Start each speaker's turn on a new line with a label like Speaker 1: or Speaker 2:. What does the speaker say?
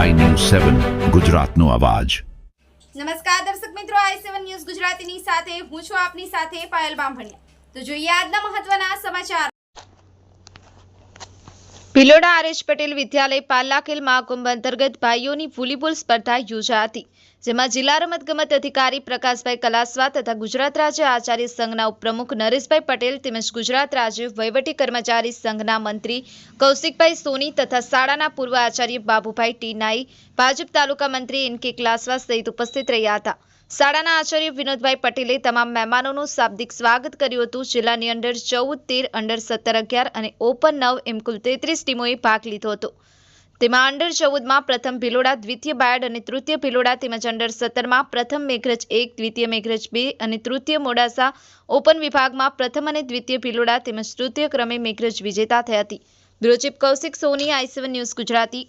Speaker 1: સેવન ગુજરાતનો અવાજ.
Speaker 2: નમસ્કાર દર્શક મિત્રો આઈ સેવન ન્યૂઝ ગુજરાતીની સાથે, હું છું આપની સાથે પાયલ બામભણિયા. તો જોઈએ આજના મહત્વના સમાચાર. ભિલોડા આરએચ પટેલ વિદ્યાલય પાલ્લાકેલ મહાકુંભ અંતર્ગત ભાઈઓની વોલીબોલ સ્પર્ધા યોજાઈ હતી, જેમાં જિલ્લા રમતગમત અધિકારી પ્રકાશભાઈ કલાસવા તથા ગુજરાત રાજ્ય આચાર્ય સંઘના ઉપપ્રમુખ નરેશભાઈ પટેલ તેમજ ગુજરાત રાજ્ય વહીવટી કર્મચારી સંઘના મંત્રી કૌશિકભાઈ સોની તથા શાળાના પૂર્વ આચાર્ય બાબુભાઈ ટી નાઈ ભાજપ તાલુકા મંત્રી એન કે ક્લાસવા સહિત ઉપસ્થિત રહ્યા હતા. શાળાના આચાર્ય વિનોદભાઈ પટેલે તમામ મહેમાનોનું શાબ્દિક સ્વાગત કર્યું હતું. જિલ્લાની અંડર ચૌદ, તેર અંડર સત્તર, અગિયાર અને ઓપન નવ એમ કુલ તેત્રીસ ટીમોએ ભાગ લીધો હતો. તેમાં અંડર ચૌદમાં પ્રથમ ભિલોડા, દ્વિતીય બાયડ અને તૃતીય ભિલોડા તેમજ અંડર સત્તરમાં પ્રથમ મેઘરજ એક, દ્વિતીય મેઘરજ બે અને તૃતીય મોડાસા ઓપન વિભાગમાં પ્રથમ અને દ્વિતીય ભિલોડા તેમજ તૃતીય ક્રમે મેઘરજ વિજેતા થઈ હતી. Bureau Kaushik Soni, I news Gujarati